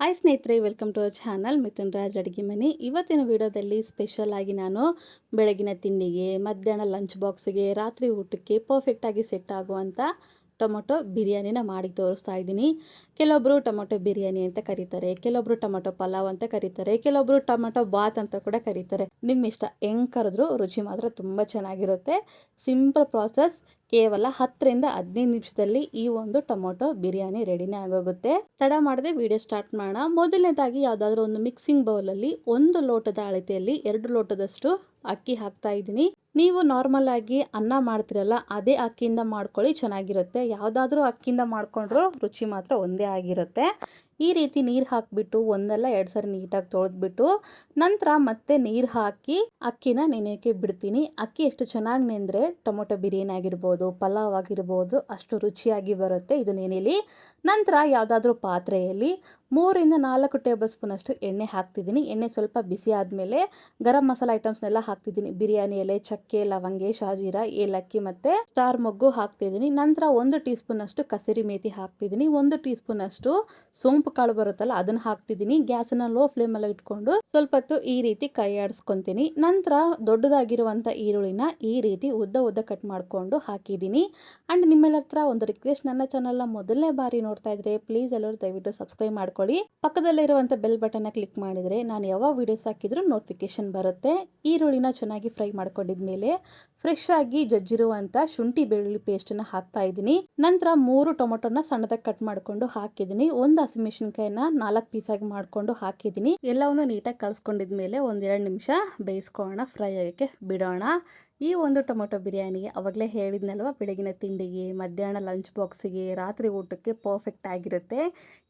Hi ಸ್ನೇಹಿತರೆ welcome to our channel Mithun Raj ಅಡುಗೆ ಮನೆ. ಇವತ್ತಿನ ವಿಡಿಯೋದಲ್ಲಿ ಸ್ಪೆಷಲ್ ಆಗಿ ನಾನು ಬೆಳಗಿನ ತಿಂಡಿಗೆ, ಮಧ್ಯಾಹ್ನ ಲಂಚ್ ಬಾಕ್ಸಿಗೆ ರಾತ್ರಿ ಊಟಕ್ಕೆ ಪರ್ಫೆಕ್ಟಾಗಿ ಸೆಟ್ ಆಗುವಂಥ ಟೊಮೊಟೊ ಬಿರಿಯಾನಿನ ಮಾಡಿ ತೋರಿಸ್ತಾ ಇದ್ದೀನಿ. ಕೆಲವೊಬ್ಬರು ಟೊಮೊಟೊ ಬಿರಿಯಾನಿ ಅಂತ ಕರೀತಾರೆ ಕೆಲವೊಬ್ಬರು ಟೊಮೊಟೊ ಪಲಾವ್ ಅಂತ ಕರೀತಾರೆ ಕೆಲವೊಬ್ಬರು ಟೊಮೊಟೊ ಬಾತ್ ಅಂತ ಕೂಡ ಕರೀತಾರೆ. ನಿಮ್ಮ ಇಷ್ಟ ಹೆಂಗೆ ಕರೆದ್ರು ರುಚಿ ಮಾತ್ರ ತುಂಬ ಚೆನ್ನಾಗಿರುತ್ತೆ. ಸಿಂಪಲ್ ಪ್ರಾಸೆಸ್ ಕೇವಲ ಹತ್ತರಿಂದ ಹದಿನೈದು ನಿಮಿಷದಲ್ಲಿ ಈ ಒಂದು ಟೊಮೊಟೊ ಬಿರಿಯಾನಿ ರೆಡಿನೇ ಆಗೋಗುತ್ತೆ. ತಡ ಮಾಡದೆ ವಿಡಿಯೋ ಸ್ಟಾರ್ಟ್ ಮಾಡೋಣ. ಮೊದಲನೇದಾಗಿ ಯಾವುದಾದ್ರೂ ಒಂದು ಮಿಕ್ಸಿಂಗ್ ಬೌಲಲ್ಲಿ ಒಂದು ಲೋಟದ ಅಳತೆಯಲ್ಲಿ ಎರಡು ಲೋಟದಷ್ಟು ಅಕ್ಕಿ ಹಾಕ್ತಾ ಇದ್ದೀನಿ. ನೀವು ನಾರ್ಮಲ್ ಆಗಿ ಅನ್ನ ಮಾಡ್ತಿರಲ್ಲ, ಅದೇ ಅಕ್ಕಿಯಿಂದ ಮಾಡ್ಕೊಳ್ಳಿ, ಚೆನ್ನಾಗಿರುತ್ತೆ. ಯಾವುದಾದ್ರೂ ಅಕ್ಕಿಯಿಂದ ಮಾಡ್ಕೊಂಡ್ರೂ ರುಚಿ ಮಾತ್ರ ಒಂದೇ ಆಗಿರುತ್ತೆ. ಈ ರೀತಿ ನೀರು ಹಾಕಿಬಿಟ್ಟು ಒಂದಲ್ಲ ಎರಡು ಸರಿ ನೀಟಾಗಿ ತೊಳೆದ್ಬಿಟ್ಟು ನಂತರ ಮತ್ತೆ ನೀರು ಹಾಕಿ ಅಕ್ಕಿನ ನೆನೆಯೋಕ್ಕೆ ಬಿಡ್ತೀನಿ. ಅಕ್ಕಿ ಎಷ್ಟು ಚೆನ್ನಾಗಿ ನೆಂದರೆ ಟೊಮೊಟೊ ಬಿರಿಯಾನಿ ಆಗಿರ್ಬೋದು, ಪಲಾವ್ ಆಗಿರ್ಬೋದು ಅಷ್ಟು ರುಚಿಯಾಗಿ ಬರುತ್ತೆ ಇದು ನೆನೆಯಲಿ ನಂತರ ಯಾವುದಾದ್ರೂ ಪಾತ್ರೆಯಲ್ಲಿ ಮೂರಿಂದ ನಾಲ್ಕು ಟೇಬಲ್ ಸ್ಪೂನಷ್ಟು ಎಣ್ಣೆ ಹಾಕ್ತಿದ್ದೀನಿ. ಎಣ್ಣೆ ಸ್ವಲ್ಪ ಬಿಸಿ ಆದಮೇಲೆ ಗರಂ ಮಸಾಲ ಐಟಮ್ಸ್ನೆಲ್ಲ ಹಾಕ್ತಿದ್ದೀನಿ. ಬಿರಿಯಾನಿ ಎಲೆ, ಚಕ್ಕೆ, ಲವಂಗೆ, ಶಾಜೀರಾ, ಏಲಕ್ಕಿ ಮತ್ತು ಸ್ಟಾರ್ ಮೊಗ್ಗು ಹಾಕ್ತಿದ್ದೀನಿ. ನಂತರ ಒಂದು ಟೀ ಸ್ಪೂನಷ್ಟು ಕಸರಿ ಮೇತಿ ಹಾಕ್ತಿದ್ದೀನಿ. ಒಂದು ಟೀ ಸ್ಪೂನಷ್ಟು ಸೋಂಪು ಕಾಳು ಬರುತ್ತಲ್ಲ, ಅದನ್ನ ಹಾಕ್ತಿದ್ದೀನಿ. ನ ಲೋ ಫ್ಲೇಮ್ ಫ್ಲೇಮಲ್ಲಿ ಇಟ್ಕೊಂಡು ಸ್ವಲ್ಪ ಹೊತ್ತು ಈ ರೀತಿ ಕೈ ಆಡಿಸ್ಕೊಂತೀನಿ. ನಂತರ ದೊಡ್ಡದಾಗಿರುವಂತ ಈರುಳ್ಳಿನ ಈ ರೀತಿ ಉದ್ದ ಉದ್ದ ಕಟ್ ಮಾಡಿಕೊಂಡು ಹಾಕಿದ್ದೀನಿ. ಅಂಡ್ ನಿಮ್ಮೆಲ್ಲರ ಹತ್ರ ಒಂದು ರಿಕ್ವೆಸ್ಟ್ ನನ್ನ ಚಾನಲ್ನ ಮೊದಲನೇ ಬಾರಿ ನೋಡ್ತಾ ಇದ್ರೆ ಪ್ಲೀಸ್ ಎಲ್ಲರೂ ದಯವಿಟ್ಟು ಸಬ್ಸ್ಕ್ರೈಬ್ ಮಾಡ್ಕೊಳ್ಳಿ. ಪಕ್ಕದಲ್ಲಿರುವಂಥ ಬೆಲ್ ಬಟನ್ನ ಕ್ಲಿಕ್ ಮಾಡಿದರೆ ನಾನು ಯಾವ ವಿಡಿಯೋಸ್ ಹಾಕಿದ್ರು ನೋಟಿಫಿಕೇಶನ್ ಬರುತ್ತೆ. ಈರುಳ್ಳಿನ ಚೆನ್ನಾಗಿ ಫ್ರೈ ಮಾಡ್ಕೊಂಡಿದ್ಮೇಲೆ ಫ್ರೆಶ್ ಆಗಿ ಜಜ್ಜಿರುವಂತ ಶುಂಠಿ ಬೆಳ್ಳುಳ್ಳಿ ಪೇಸ್ಟನ್ನು ಹಾಕ್ತಾ ಇದ್ದೀನಿ. ನಂತರ ಮೂರು ಟೊಮೊಟೊನ ಸಣ್ಣದಾಗಿ ಕಟ್ ಮಾಡಿಕೊಂಡು ಹಾಕಿದ್ದೀನಿ. ಒಂದು ಹಸಿಮೆಣಸಿನ್ಕಾಯಿನ ನಾಲ್ಕು ಪೀಸಾಗಿ ಮಾಡ್ಕೊಂಡು ಹಾಕಿದ್ದೀನಿ. ಎಲ್ಲವನ್ನು ನೀಟಾಗಿ ಕಲಿಸ್ಕೊಂಡಿದ್ಮೇಲೆ ಒಂದೆರಡು ನಿಮಿಷ ಬೇಯಿಸ್ಕೊಳ್ಳೋಣ ಫ್ರೈ ಆಗೋಕ್ಕೆ ಬಿಡೋಣ. ಈ ಒಂದು ಟೊಮೊಟೊ ಬಿರಿಯಾನಿಗೆ ಅವಾಗಲೇ ಹೇಳಿದ್ನಲ್ವ, ಬೆಳಗಿನ ತಿಂಡಿಗೆ, ಮಧ್ಯಾಹ್ನ ಲಂಚ್ ಬಾಕ್ಸಿಗೆ ರಾತ್ರಿ ಊಟಕ್ಕೆ ಪರ್ಫೆಕ್ಟ್ ಆಗಿರುತ್ತೆ.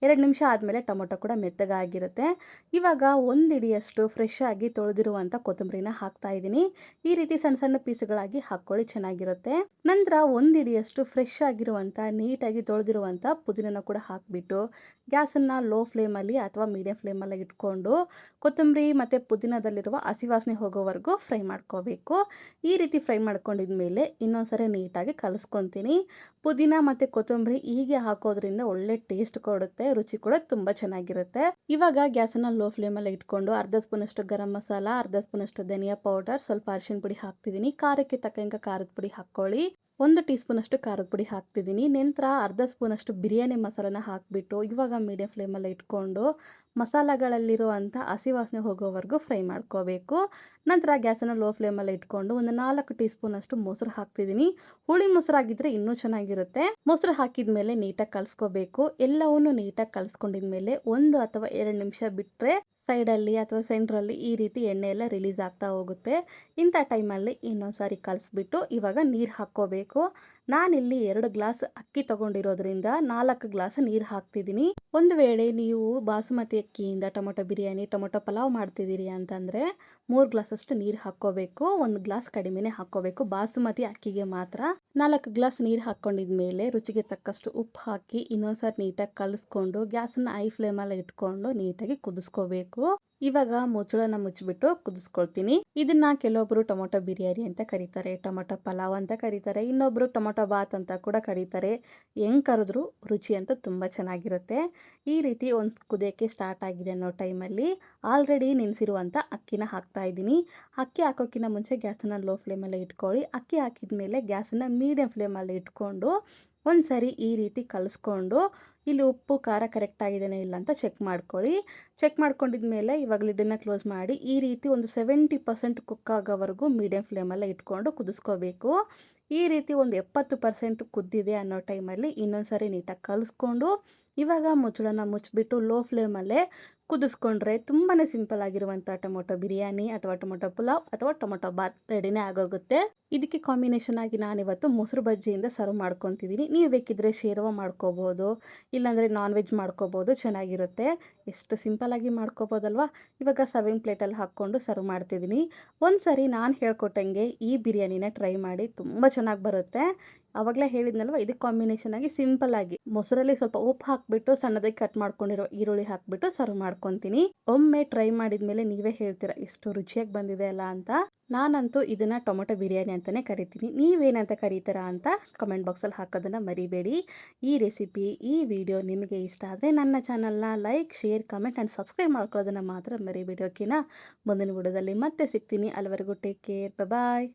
ಎರಡು ನಿಮಿಷ ಆದಮೇಲೆ ಟೊಮೊಟೊ ಕೂಡ ಮೆತ್ತಗಾಗಿರುತ್ತೆ ಇವಾಗ ಒಂದು ಇಡಿಯಷ್ಟು ಫ್ರೆಶ್ ಆಗಿ ತೊಳೆದಿರುವಂಥ ಕೊತ್ತಂಬರಿನ ಹಾಕ್ತಾ ಇದ್ದೀನಿ. ಈ ರೀತಿ ಸಣ್ಣ ಸಣ್ಣ ಪೀಸ್ಗಳಾಗಿ ಹಾಕ್ಕೊಳ್ಳಿ, ಚೆನ್ನಾಗಿರುತ್ತೆ. ನಂತರ ಒಂದು ಇಡಿಯಷ್ಟು ಫ್ರೆಶ್ ಆಗಿರುವಂಥ ನೀಟಾಗಿ ತೊಳೆದಿರುವಂಥ ಪುದೀನ ಕೂಡ ಹಾಕಿಬಿಟ್ಟು ಗ್ಯಾಸನ್ನು ಲೋ ಫ್ಲೇಮಲ್ಲಿ ಅಥವಾ ಮೀಡಿಯಂ ಫ್ಲೇಮಲ್ಲಿ ಇಟ್ಕೊಂಡು ಕೊತ್ತಂಬರಿ ಮತ್ತು ಪುದೀನದಲ್ಲಿರುವ ಹಸಿ ವಾಸನೆ ಹೋಗೋವರೆಗೂ ಫ್ರೈ ಮಾಡ್ಕೋಬೇಕು. ಈ ರೀತಿ ಫ್ರೈ ಮಾಡ್ಕೊಂಡಿದ್ಮೇಲೆ ಇನ್ನೊಂದ್ಸರಿ ನೀಟಾಗಿ ಕಲಸ್ಕೊತೀನಿ. ಪುದೀನ ಮತ್ತು ಕೊತ್ತಂಬರಿ ಹೀಗೆ ಹಾಕೋದ್ರಿಂದ ಒಳ್ಳೆ ಟೇಸ್ಟ್ ಕೊಡುತ್ತೆ, ರುಚಿ ಕೂಡ ತುಂಬ ಚೆನ್ನಾಗಿರುತ್ತೆ. ಇವಾಗ ಗ್ಯಾಸನ್ನು ಲೋ ಫ್ಲೇಮಲ್ಲಿ ಇಟ್ಕೊಂಡು ಅರ್ಧ ಸ್ಪೂನಷ್ಟು ಗರಂ ಮಸಾಲ, ಅರ್ಧ ಸ್ಪೂನಷ್ಟು ಧನಿಯಾ ಪೌಡರ್, ಸ್ವಲ್ಪ ಅರಿಶಿನ ಪುಡಿ ಹಾಕ್ತಿದ್ದೀನಿ. ಖಾರಕ್ಕೆ ತಕ್ಕಂಗೆ ಖಾರದ ಪುಡಿ ಹಾಕ್ಕೊಳ್ಳಿ. ಒಂದು ಟೀ ಸ್ಪೂನಷ್ಟು ಖಾರದ ಪುಡಿ ಹಾಕ್ತಿದ್ದೀನಿ. ನಂತರ ಅರ್ಧ ಸ್ಪೂನಷ್ಟು ಬಿರಿಯಾನಿ ಮಸಾಲನ ಹಾಕಿಬಿಟ್ಟು ಇವಾಗ ಮೀಡಿಯಂ ಫ್ಲೇಮಲ್ಲಿ ಇಟ್ಕೊಂಡು ಮಸಾಲಗಳಲ್ಲಿರುವಂಥ ಹಸಿ ವಾಸನೆ ಹೋಗೋವರೆಗೂ ಫ್ರೈ ಮಾಡ್ಕೋಬೇಕು. ನಂತರ ಗ್ಯಾಸನ್ನು ಲೋ ಫ್ಲೇಮಲ್ಲಿ ಇಟ್ಕೊಂಡು ಒಂದು ನಾಲ್ಕು ಟೀ ಸ್ಪೂನಷ್ಟು ಮೊಸರು ಹಾಕ್ತಿದ್ದೀನಿ. ಹುಳಿ ಮೊಸರಾಗಿದ್ದರೆ ಇನ್ನೂ ಚೆನ್ನಾಗಿರುತ್ತೆ. ಮೊಸರು ಹಾಕಿದ ಮೇಲೆ ನೀಟಾಗಿ ಕಲಿಸ್ಕೋಬೇಕು. ಎಲ್ಲವನ್ನೂ ನೀಟಾಗಿ ಕಲಸ್ಕೊಂಡಿದ್ಮೇಲೆ ಒಂದು ಅಥವಾ ಎರಡು ನಿಮಿಷ ಬಿಟ್ಟರೆ ಸೈಡಲ್ಲಿ ಅಥವಾ ಸೆಂಟ್ರಲ್ಲಿ ಈ ರೀತಿ ಎಣ್ಣೆ ಎಲ್ಲ ರಿಲೀಸ್ ಆಗ್ತಾ ಹೋಗುತ್ತೆ. ಇಂಥ ಟೈಮಲ್ಲಿ ಇನ್ನೊಂದು ಸಾರಿ ಕಲಿಸ್ಬಿಟ್ಟು ಇವಾಗ ನೀರು ಹಾಕ್ಕೋಬೇಕು. ನಾನಿಲ್ಲಿ ಎರಡು ಗ್ಲಾಸ್ ಅಕ್ಕಿ ತಗೊಂಡಿರೋದ್ರಿಂದ ನಾಲ್ಕು ಗ್ಲಾಸ್ ನೀರು ಹಾಕ್ತಿದ್ದೀನಿ ಒಂದು ವೇಳೆ ನೀವು ಬಾಸುಮತಿ ಅಕ್ಕಿಯಿಂದ ಟೊಮೊಟೊ ಬಿರಿಯಾನಿ, ಟೊಮೊಟೊ ಪಲಾವ್ ಮಾಡ್ತಿದ್ದೀರಿ ಅಂತಂದರೆ ಮೂರು ಗ್ಲಾಸಷ್ಟು ನೀರು ಹಾಕ್ಕೋಬೇಕು, ಒಂದು ಗ್ಲಾಸ್ ಕಡಿಮೆನೇ ಹಾಕ್ಕೋಬೇಕು. ಬಾಸುಮತಿ ಅಕ್ಕಿಗೆ ಮಾತ್ರ ನಾಲ್ಕು ಗ್ಲಾಸ್ ನೀರು ಹಾಕ್ಕೊಂಡಿದ್ಮೇಲೆ ರುಚಿಗೆ ತಕ್ಕಷ್ಟು ಉಪ್ಪು ಹಾಕಿ ಇನ್ನೊಂದ್ಸರಿ ನೀಟಾಗಿ ಕಲಿಸ್ಕೊಂಡು ಗ್ಯಾಸನ್ನು ಐ ಫ್ಲೇಮಲ್ಲಿ ಇಟ್ಕೊಂಡು ನೀಟಾಗಿ ಕುದಿಸ್ಕೋಬೇಕು. ಇವಾಗ ಮುಚ್ಚಳನ ಮುಚ್ಚಿಬಿಟ್ಟು ಕುದಿಸ್ಕೊಳ್ತೀನಿ. ಇದನ್ನ ಕೆಲವೊಬ್ರು ಟೊಮೊಟೊ ಬಿರಿಯಾನಿ ಅಂತ ಕರೀತಾರೆ, ಟೊಮೊಟೊ ಪಲಾವ್ ಅಂತ ಕರೀತಾರೆ, ಇನ್ನೊಬ್ರು ಟೊಮೊಟೊ ಬಾತ್ ಅಂತ ಕೂಡ ಕರೀತಾರೆ. ಹೆಂಗ್ ಕರೆದ್ರು ರುಚಿ ಅಂತ ತುಂಬ ಚೆನ್ನಾಗಿರುತ್ತೆ. ಈ ರೀತಿ ಒಂದು ಕುದಿಯೋಕ್ಕೆ ಸ್ಟಾರ್ಟ್ ಆಗಿದೆ ಅನ್ನೋ ಟೈಮಲ್ಲಿ ಆಲ್ರೆಡಿ ನೆನೆಸಿರುವಂಥ ಅಕ್ಕಿನ ಹಾಕ್ತಾ ಇದ್ದೀನಿ. ಅಕ್ಕಿ ಹಾಕೋಕ್ಕಿಂತ ಮುಂಚೆ ಗ್ಯಾಸನ್ನು ಲೋ ಫ್ಲೇಮಲ್ಲಿ ಇಟ್ಕೊಳ್ಳಿ. ಅಕ್ಕಿ ಹಾಕಿದ ಮೇಲೆ ಗ್ಯಾಸನ್ನು ಮೀಡಿಯಂ ಫ್ಲೇಮಲ್ಲಿ ಇಟ್ಕೊಂಡು ಒಂದು ಸರಿ ಈ ರೀತಿ ಕಲಿಸ್ಕೊಂಡು ಇಲ್ಲಿ ಉಪ್ಪು, ಖಾರ ಕರೆಕ್ಟ್ ಆಗಿದೆಯೇ ಇಲ್ಲ ಅಂತ ಚೆಕ್ ಮಾಡ್ಕೊಳ್ಳಿ. ಚೆಕ್ ಮಾಡ್ಕೊಂಡಿದ ಮೇಲೆ ಇವಾಗ ಲಿಡ್ಡನ್ನು ಕ್ಲೋಸ್ ಮಾಡಿ, ಈ ರೀತಿ ಒಂದು ಸೆವೆಂಟಿ ಪರ್ಸೆಂಟ್ ಕುಕ್ ಆಗೋವರೆಗೂ ಮೀಡಿಯಂ ಫ್ಲೇಮಲ್ಲೇ ಇಟ್ಕೊಂಡು ಕುದಿಸ್ಕೋಬೇಕು. ಈ ರೀತಿ ಒಂದು ಎಪ್ಪತ್ತು ಪರ್ಸೆಂಟ್ ಕುದ್ದಿದೆ ಅನ್ನೋ ಟೈಮಲ್ಲಿ ಇನ್ನೊಂದು ಸರಿ ನೀಟಾಗಿ ಕಲಿಸ್ಕೊಂಡು ಇವಾಗ ಮುಚ್ಚಳನ ಮುಚ್ಚಿಬಿಟ್ಟು ಲೋ ಫ್ಲೇಮಲ್ಲೇ ಕುದಿಸ್ಕೊಂಡ್ರೆ ತುಂಬಾ ಸಿಂಪಲ್ ಆಗಿರುವಂಥ ಟೊಮೊಟೊ ಬಿರಿಯಾನಿ ಅಥವಾ ಟೊಮೊಟೊ ಪುಲಾವ್ ಅಥವಾ ಟೊಮೊಟೊ ಬಾತ್ ರೆಡಿನೇ ಆಗೋಗುತ್ತೆ. ಇದಕ್ಕೆ ಕಾಂಬಿನೇಷನ್ ಆಗಿ ನಾನು ಇವತ್ತು ಮೊಸರು ಬಜ್ಜಿಯಿಂದ ಸರ್ವ್ ಮಾಡ್ಕೊತಿದ್ದೀನಿ ನೀವು ಬೇಕಿದ್ರೆ ಶೇರ್ವ ಮಾಡ್ಕೋಬೋದು, ಇಲ್ಲಾಂದರೆ ನಾನ್ ವೆಜ್ ಮಾಡ್ಕೋಬೋದು, ಚೆನ್ನಾಗಿರುತ್ತೆ. ಎಷ್ಟು ಸಿಂಪಲಾಗಿ ಮಾಡ್ಕೋಬೋದಲ್ವಾ? ಇವಾಗ ಸರ್ವಿಂಗ್ ಪ್ಲೇಟಲ್ಲಿ ಹಾಕ್ಕೊಂಡು ಸರ್ವ್ ಮಾಡ್ತಿದ್ದೀನಿ ಒಂದು ನಾನು ಹೇಳ್ಕೊಟ್ಟಂಗೆ ಈ ಬಿರಿಯಾನಿನ ಟ್ರೈ ಮಾಡಿ ತುಂಬ ಚೆನ್ನಾಗಿ ಬರುತ್ತೆ. ಅವಾಗಲೇ ಹೇಳಿದ್ನಲ್ವ, ಇದಕ್ಕೆ ಕಾಂಬಿನೇಷನ್ ಆಗಿ ಸಿಂಪಲ್ ಆಗಿ ಮೊಸರಲ್ಲಿ ಸ್ವಲ್ಪ ಉಪ್ಪು ಹಾಕಿಬಿಟ್ಟು ಸಣ್ಣದಾಗಿ ಕಟ್ ಮಾಡ್ಕೊಂಡಿರೋ ಈರುಳ್ಳಿ ಹಾಕಿಬಿಟ್ಟು ಸರ್ವ್ ಮಾಡ್ಕೊ ಮಾಡ್ಕೊತೀನಿ. ಒಮ್ಮೆ ಟ್ರೈ ಮಾಡಿದ ಮೇಲೆ ನೀವೇ ಹೇಳ್ತೀರಾ, ಎಷ್ಟು ರುಚಿಯಾಗಿ ಬಂದಿದೆ ಅಲ್ಲ ಅಂತ. ನಾನಂತೂ ಇದನ್ನ ಟೊಮೊಟೊ ಬಿರಿಯಾನಿ ಅಂತಲೇ ಕರಿತೀನಿ. ನೀವೇನಂತ ಕರೀತೀರಾ ಅಂತ ಕಮೆಂಟ್ ಬಾಕ್ಸಲ್ಲಿ ಹಾಕೋದನ್ನು ಮರಿಬೇಡಿ. ಈ ರೆಸಿಪಿ ಈ ವಿಡಿಯೋ ನಿಮಗೆ ಇಷ್ಟ ಆದರೆ ನನ್ನ ಚಾನಲ್ನ like share comment and subscribe ಮಾಡ್ಕೊಳ್ಳೋದನ್ನು ಮಾತ್ರ ಮರಿಬೇಡಿ ಓಕೆನಾ ಮುಂದಿನ ವಿಡಿಯೋದಲ್ಲಿ ಮತ್ತೆ ಸಿಗ್ತೀನಿ. ಅಲ್ಲಿವರೆಗೂ ಟೇಕ್ ಕೇರ್ ಬಾಯ್